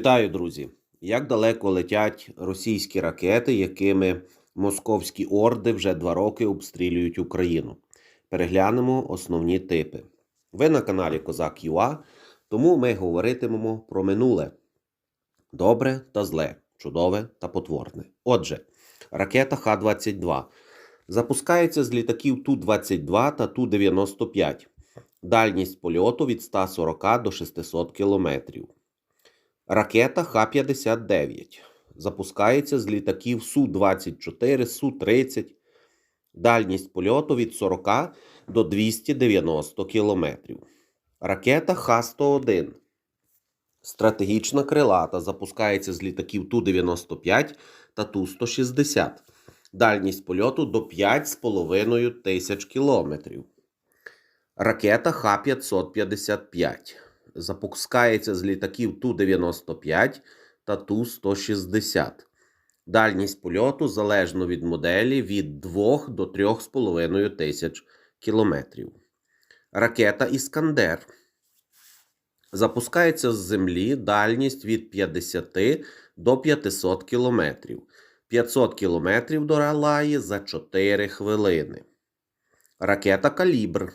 Вітаю, друзі! Як далеко летять російські ракети, якими московські орди вже два роки обстрілюють Україну? Переглянемо основні типи. Ви на каналі Козак ЮА, тому ми говоритимемо про минуле: добре та зле, чудове та потворне. Отже, ракета Х-22 запускається з літаків Ту-22 та Ту-95. Дальність польоту від 140 до 600 кілометрів. Ракета Х-59 запускається з літаків Су-24, Су-30. Дальність польоту від 40 до 290 км. Ракета Х-101 стратегічна крилата запускається з літаків Ту-95 та Ту-160. Дальність польоту до 5,5 тисяч кілометрів. Ракета Х-555 запускається з літаків Ту-95 та Ту-160. Дальність польоту залежно від моделі від 2 до 3,5 тисяч кілометрів. Ракета Іскандер запускається з землі дальність від 50 до 500 кілометрів. 500 кілометрів долає за 4 хвилини. Ракета Калібр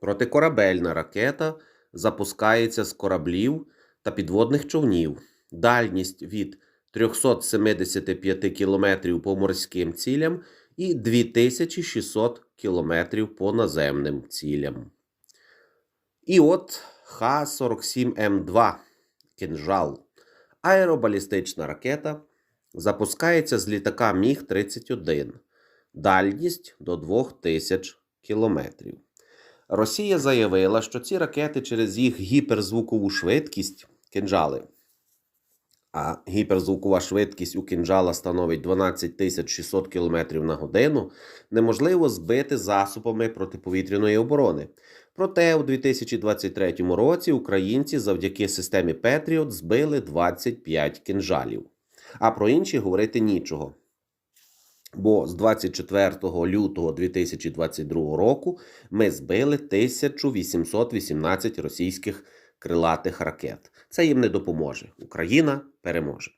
протикорабельна ракета запускається з кораблів та підводних човнів. Дальність від 375 км по морським цілям і 2600 км по наземним цілям. І от Х-47М2 кінжал. Аеробалістична ракета запускається з літака Міг-31. Дальність до 2000 кілометрів. Росія заявила, що ці ракети через їх гіперзвукову швидкість кинжали, а гіперзвукова швидкість у кинжала становить 12 600 км на годину, неможливо збити засобами протиповітряної оборони. Проте у 2023 році українці завдяки системі Петріот збили 25 кинжалів. А про інші говорити нічого. Бо з 24 лютого 2022 року ми збили 1818 російських крилатих ракет. Це їм не допоможе. Україна переможе.